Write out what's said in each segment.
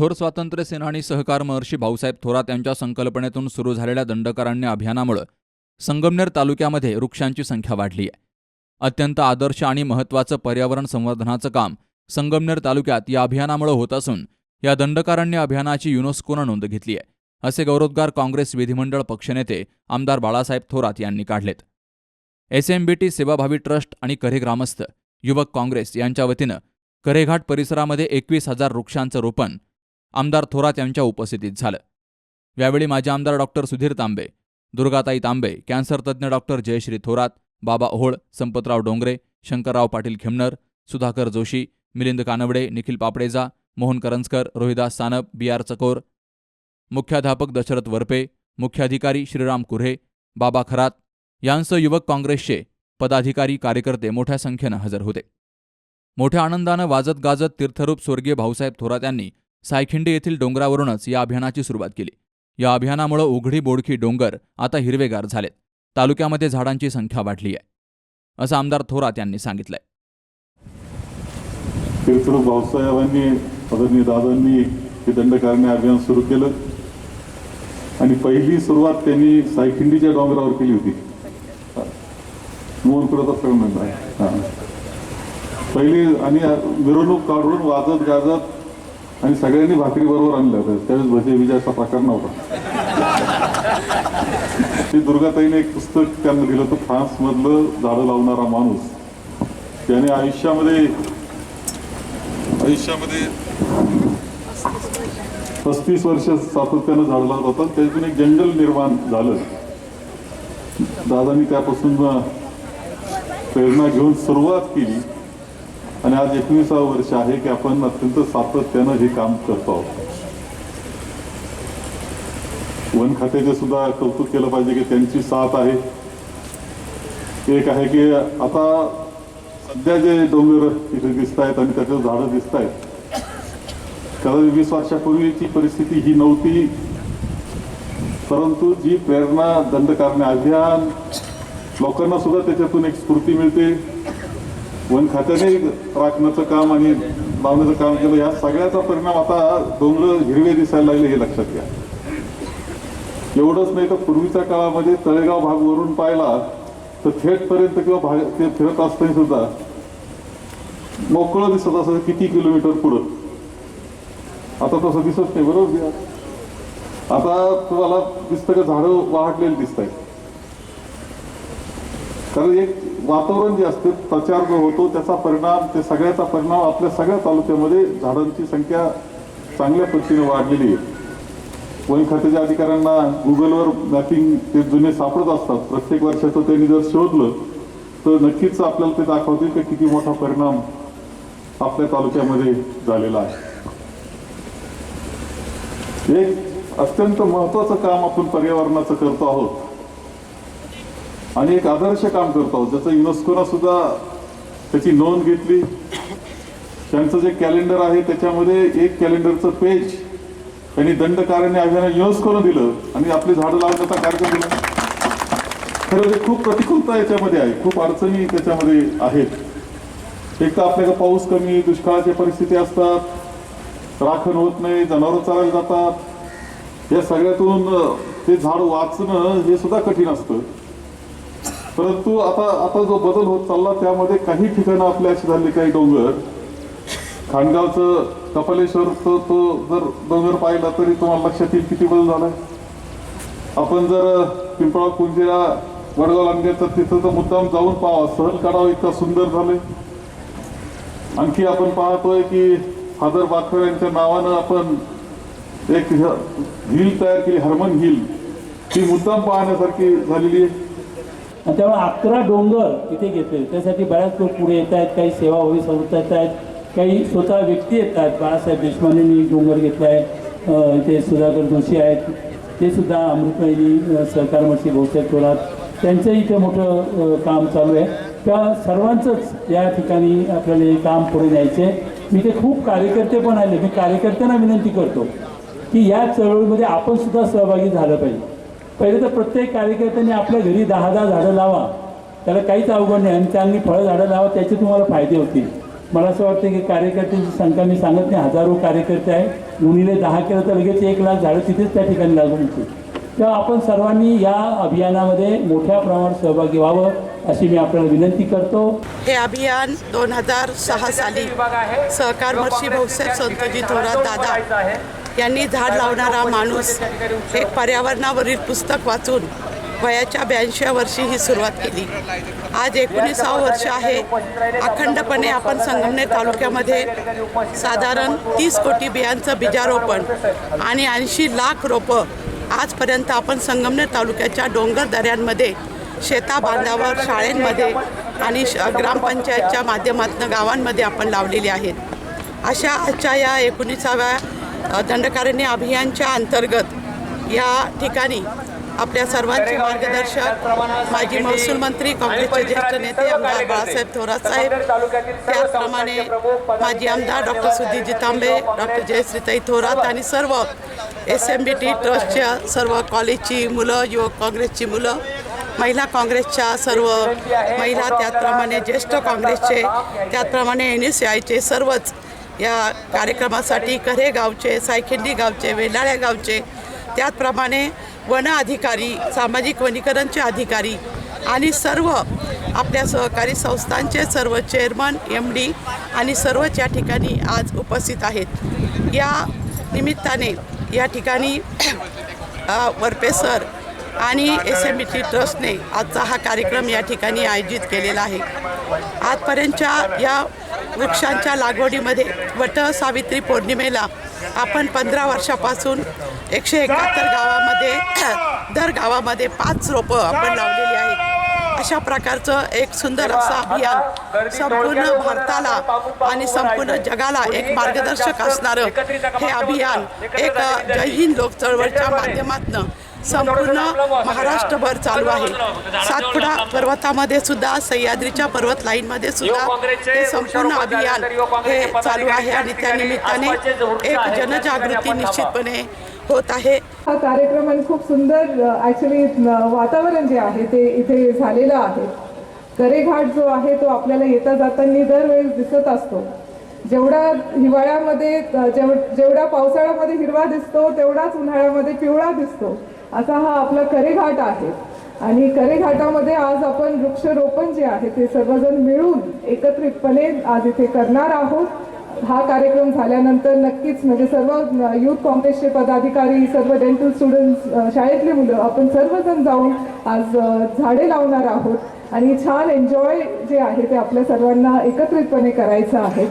थोर स्वातंत्र्य सेनानी सहकार महर्षी भाऊसाहेब थोरात यांच्या संकल्पनेतून सुरू झालेल्या दंडकारण्य अभियानामुळे संगमनेर तालुक्यामध्ये वृक्षांची संख्या वाढली आहे. अत्यंत आदर्श आणि महत्त्वाचं पर्यावरण संवर्धनाचं काम संगमनेर तालुक्यात या अभियानामुळे होत असून या दंडकारण्य अभियानाची युनेस्कोनं नोंद घेतली आहे असे गौरवोद्गार काँग्रेस विधिमंडळ पक्षनेते आमदार बाळासाहेब थोरात यांनी काढलेत. एस एम बी टी सेवाभावी ट्रस्ट आणि करे ग्रामस्थ युवक काँग्रेस यांच्या वतीनं करेघाट परिसरामध्ये एकवीस हजार वृक्षांचं रोपण आमदार थोरात यांच्या उपस्थितीत झालं. यावेळी माजी आमदार डॉक्टर सुधीर तांबे दुर्गाताई तांबे कॅन्सर तज्ज्ञ doctor Jayashree Thorat Baba Ohol Sampatrao Dongre Shankarrao Patil Khimnar Sudhakar Joshi Milind Kanwade Nikhil Papadeja Mohan Karanjkar Rohidas Sanap B R Chakor मुख्याध्यापक दशरथ वरपे मुख्याधिकारी श्रीराम कुऱ्हे बाबा खरात यांसह युवक काँग्रेसचे पदाधिकारी कार्यकर्ते मोठ्या संख्येनं हजर होते. मोठ्या आनंदानं वाजत गाजत तीर्थरूप स्वर्गीय भाऊसाहेब थोरात यांनी सायखिंडी येथील डोंगरावरूनच या अभियानाची सुरुवात केली. या अभियानामुळे उघडी बोडखी डोंगर आता हिरवेगार झालेत. तालुक्यामध्ये झाडांची संख्या वाढली आहे. असं आमदार थोरात यांनी सांगितलंय. तीर्थरूप भाऊसाहेबांनी आदरणीय दादांनी हे दंडकारण्य अभियान सुरू केलं. आणि पहिली सुरुवात त्यांनी सायखिंडीच्या डोंगरावर केली होती. मोहन कुठं पहिली आणि मिरवणूक काढून वाजत गाजत आणि सगळ्यांनी भाकरी बरोबर आणल्या होत्या. त्यावेळेस भजे विजयाचा प्रकार नव्हता. ते दुर्गाताईने एक पुस्तक त्यांना दिलं होतं फ्रान्स मधलं झाडं लावणारा माणूस. त्याने आयुष्यामध्ये आयुष्यामध्ये पस्तीस वर्ष सातत्यानं झाड लावत होता. त्यातून एक जंगल निर्माण झालं. दादानी त्यापासून प्रेरणा घेऊन सुरुवात केली. आणि आज एकविसावं वर्ष आहे की आपण अत्यंत सातत्यानं हे काम करतो आहोत. वन खात्याचे सुद्धा कौतुक केलं पाहिजे की त्यांची साथ आहे. एक आहे की आता सध्या जे डोंगर इथे दिसत आहेत आणि त्याचे झाडं दिसत आहेत कदाचित वीस वर्षापूर्वीची परिस्थिती ही नव्हती. परंतु जी प्रेरणा दंड अभियान लोकांना सुद्धा त्याच्यातून एक स्फूर्ती मिळते. वन खात्याने राखण्याचं काम आणि लावण्याचं काम केलं या सगळ्याचा परिणाम आता डोंगर हिरवे दिसायला लागले हे लक्षात घ्या. एवढंच नाही तर पूर्वीच्या काळामध्ये तळेगाव भाग वरून पाहिला तर थेटपर्यंत किंवा भाग ते फिरत असताना सुद्धा मोकळं दिसत असं किती किलोमीटर पुढं. आता तसं दिसत नाही बरोबर? आता तुम्हाला दिसतं का झाडं वाहटलेली दिसत आहेत कारण एक वातावरण जे असते प्रचार जो होतो त्याचा परिणाम ते सगळ्याचा परिणाम आपल्या सगळ्या तालुक्यामध्ये झाडांची संख्या चांगल्या पद्धतीने वाढलेली आहे. वन खात्याच्या अधिकाऱ्यांना गुगलवर मॅपिंग ते जुने सापडत असतात. प्रत्येक वर्षाचं त्यांनी जर शोधलं तर नक्कीच आपल्याला ते दाखवतील की किती मोठा परिणाम आपल्या तालुक्यामध्ये झालेला आहे. एक अत्यंत महत्वाचं काम आपण पर्यावरणाचं करतो आहोत. आणि एक आदर्श काम करतो. आहोत ज्याचं युनेस्कोनं सुद्धा त्याची नोंद घेतली. त्यांचं जे कॅलेंडर आहे त्याच्यामध्ये एक कॅलेंडरचं पेज त्यांनी दंडकारण्य अभियान युनेस्कोनं दिलं आणि आपली झाडं लावण्याचा कार्यक्रम दिला. खरं ते खूप प्रतिकूलता याच्यामध्ये आहे. खूप अडचणी त्याच्यामध्ये आहेत. एक तर आपल्याकडे पाऊस कमी दुष्काळाच्या परिस्थिती असतात. राखण होत नाही जनावरं चालायला जातात. या सगळ्यातून ते झाड वाचणं हे सुद्धा कठीण असतं. परंतु आता आता जो बदल होत चालला त्यामध्ये काही ठिकाणं आपल्या अशी झाली काही डोंगर. खानगावचं कपालेश्वरचं तो जर डोंगर पाहिला तरी तुम्हाला लक्षात येईल किती बदल झालाय. आपण जर पिंपळा कुंजीला वडगाव लांग्याचं तिथं तर मुद्दाम जाऊन पाहावा सहल काढावा इतका सुंदर झालंय. आणखी आपण पाहतोय की फादर बाखर यांच्या नावानं आपण एक हिल तयार केली हरमन हिल. ती मुद्दाम पाहण्यासारखी झालेली आहे. आणि त्यामुळे अकरा डोंगर इथे घेतले. त्यासाठी बऱ्याच लोक पुढे येत आहेत काही सेवाभावी संस्था येत आहेत काही स्वतः व्यक्ती येत आहेत. बाळासाहेब देशपांडेंनी डोंगर घेतला आहे इथे सुधाकर जोशी आहेत ते सुद्धा अमृतवाहिनी सरकार सहकार मंत्री भाऊसाहेब थोरात त्यांचं इथे मोठं काम चालू आहे. त्या सर्वांचंच या ठिकाणी आपल्याला हे काम पुढे न्यायचे मी ते खूप कार्यकर्ते पण आले. मी कार्यकर्त्यांना विनंती करतो की या चळवळीमध्ये आपण सुद्धा सहभागी झालं पाहिजे. पहिले तर प्रत्येक कार्यकर्त्यांनी आपल्या घरी दहा दहा झाडं लावा. त्याला काहीच अवघड नाही. आणि चांगली फळं झाडं लावा त्याचे तुम्हाला फायदे होतील. मला असं वाटतं की कार्यकर्त्यांची संख्या मी सांगत नाही हजारो कार्यकर्ते आहे गुणिले दहा केलं तर लगेच एक लाख झाडं तिथेच त्या ठिकाणी लागून होतील तेव्हा आपण सर्वांनी या अभियानामध्ये मोठ्या प्रमाणात सहभागी व्हावं अशी मी आपल्याला विनंती करतो. हे अभियान दोन हजार सहा साली सहकार महर्षी भाऊसाहेब संतजी थोरात दादा यांनी झाड लावणारा माणूस हे पर्यावरणावरील पुस्तक वाचून वयाच्या ब्याऐंशीव्या वर्षी ही सुरुवात केली. आज एकोणीसावं वर्ष आहे. अखंडपणे आपण संगमनेर तालुक्यामध्ये साधारण तीस कोटी बियांचं बीजारोपण आणि ऐंशी लाख रोपं आजपर्यंत आपण संगमनेर तालुक्याच्या डोंगर दऱ्यांमध्ये शेता बांधावर शाळेंमध्ये आणि श ग्रामपंचायतच्या माध्यमातून गावांमध्ये आपण लावलेली आहेत. अशा आजच्या या एकोणीसाव्या दंडकारण्य अभियानच्या अंतर्गत या ठिकाणी आपल्या सर्वांचे मार्गदर्शक माजी महसूल मंत्री काँग्रेसचे ज्येष्ठ नेते आमदार बाळासाहेब थोरात साहेब त्याचप्रमाणे माजी आमदार डॉक्टर सुधीर जितांबे डॉक्टर जयश्रीताई थोरात आणि सर्व एस एम बी टी ट्रस्टच्या सर्व कॉलेजची मुलं युवक काँग्रेसची मुलं महिला काँग्रेसच्या सर्व महिला त्याचप्रमाणे ज्येष्ठ काँग्रेसचे त्याचप्रमाणे एन एस आयचे सर्वच या कार्यक्रमासाठी कऱ्हे गावचे सायखिंडी गावचे वेलाळ्या गावचे त्याचप्रमाणे वन अधिकारी सामाजिक वनीकरणचे अधिकारी आणि सर्व आपल्या सहकारी संस्थांचे सर्व चेअरमन एम डी आणि सर्वच या ठिकाणी आज उपस्थित आहेत. या निमित्ताने या ठिकाणी वरपे सर आणि एस एम बी टी ट्रस्टने आजचा हा कार्यक्रम या ठिकाणी आयोजित केलेला आहे. आजपर्यंतच्या या वृक्षांच्या लागवडीमध्ये वट सावित्री पौर्णिमेला आपण पंधरा वर्षापासून एकशे एकाहत्तर गावामध्ये दर गावामध्ये पाच रोपं आपण लावलेली आहेत. अशा प्रकारचं एक सुंदर असं अभियान संपूर्ण भारताला आणि संपूर्ण जगाला एक मार्गदर्शक असणारं हे अभियान एक जय हिंद लोक चळवळच्या माध्यमातून संपूर्ण महाराष्ट्रभर चालू आहे. सातपुडा पर्वतामध्ये सुद्धा सह्याद्रीच्या पर्वत लाईनमध्ये सुद्धा हे संपूर्ण अभियान हे चालू आहे आणि त्या निमित्ताने एक जनजागृती निश्चितपणे होत आहे. हा कार्यक्रम आणि खूप सुंदर ॲक्च्युली वातावरण जे आहे ते इथे झालेलं आहे. करेघाट जो आहे तो आपल्याला येता जाताना दरवेळेस दिसत असतो. जेवढा हिवाळ्यामध्ये जेव जेवढा पावसाळ्यामध्ये हिरवा दिसतो तेवढाच उन्हाळ्यामध्ये पिवळा दिसतो. असा हा आपला करेघाट आहे. आणि करेघाटामध्ये आज आपण वृक्षरोपण जे आहे ते सर्वजण मिळून एकत्रितपणे आज इथे करणार आहोत. हा कार्यक्रम झाल्यानंतर नक्कीच म्हणजे सर्व यूथ काँग्रेसचे पदाधिकारी सर्व डेंटल स्टुडंट्स शाळेतली मुलं आपण सर्वजण जाऊन आज झाडे लावणार आहोत. आणि छान एन्जॉय जे आहे ते आपल्या सर्वांना एकत्रितपणे करायचं आहे.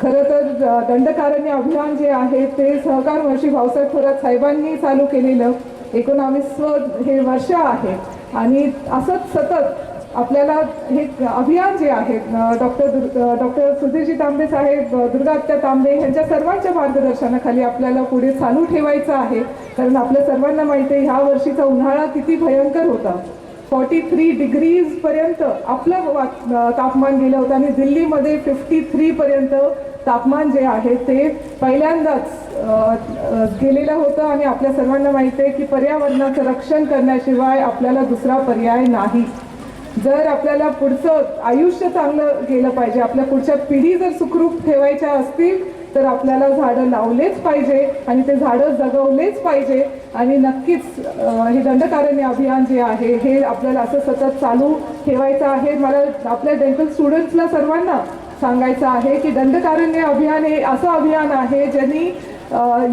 खरं तर दंडकारण्य अभियान जे आहे ते सहकार वर्षी भाऊसाहेब थोरात साहेबांनी चालू केलेलं. एकोणावीसवं हे वर्ष आहे. आणि असंच सतत आपल्याला हे अभियान जे आहे डॉक्टर डॉक्टर सुधीरजी तांबे साहेब अ, दुर्गात्या तांबे यांच्या सर्वांच्या मार्गदर्शनाखाली आपल्याला पुढे चालू ठेवायचं आहे. कारण आपल्या सर्वांना माहिती आहे ह्या वर्षीचा उन्हाळा किती भयंकर होता. फॉर्टी थ्री डिग्रीजपर्यंत आपलं तापमान गेलं होतं आणि दिल्लीमध्ये फिफ्टी थ्रीपर्यंत तापमान जे आहे ते पहिल्यांदाच गेलेलं होतं आणि आपल्या सर्वांना माहिती आहे की पर्यावरणाचं रक्षण करण्याशिवाय आपल्याला दुसरा पर्याय नाही. जर आपल्याला पुढचं आयुष्य चांगलं गेलं पाहिजे आपल्या पुढच्या पिढी जर सुखरूप ठेवायच्या असतील तर आपल्याला झाडं लावलेच पाहिजे आणि ते झाडं जगवलेच पाहिजे. आणि नक्कीच हे दंडकारण्य अभियान जे आहे हे आपल्याला असं सतत चालू ठेवायचं आहे. मला आपल्या डेंटल स्टुडंट्सला सर्वांना सांगायचं आहे की दंडकारण्य अभियान हे असं अभियान आहे ज्यांनी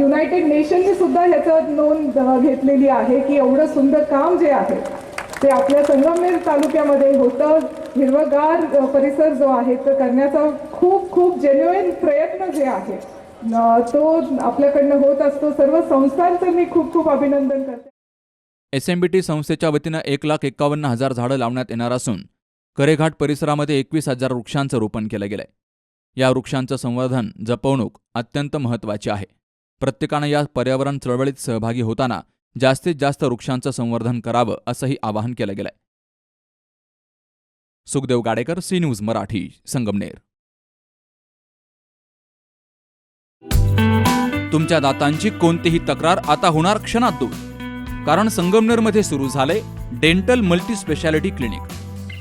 युनायटेड नेशननी सुद्धा ह्याचं नोंद घेतलेली आहे की एवढं सुंदर काम जे आहे ते आपल्या संगमनेर तालुक्यामध्ये होतं. हिरवगार परिसर जो आहे तो करण्याचा खूप खूप जेन्युइन प्रयत्न जे आहे तो आपल्याकडनं होत असतो. सर्व संस्थांचं मी खूप खूप अभिनंदन करते. एस एम बी टी संस्थेच्या वतीनं एक लाख एकावन्न हजार झाडं लावण्यात येणार असून करेघाट परिसरामध्ये एकवीस हजार वृक्षांचं रोपण केलं गेलंय. या वृक्षांचं संवर्धन जपवणूक अत्यंत महत्त्वाची आहे. प्रत्येकानं या पर्यावरण चळवळीत सहभागी होताना जास्तीत जास्त वृक्षांचं संवर्धन करावं असंही आवाहन केलं गेलंय. Sukhdev Gadekar C news Marathi Sangamner. तुमच्या दातांची कोणतीही तक्रार आता होणार क्षणात दूर. कारण संगमनेरमध्ये सुरू झाले डेंटल मल्टी स्पेशालिटी क्लिनिक.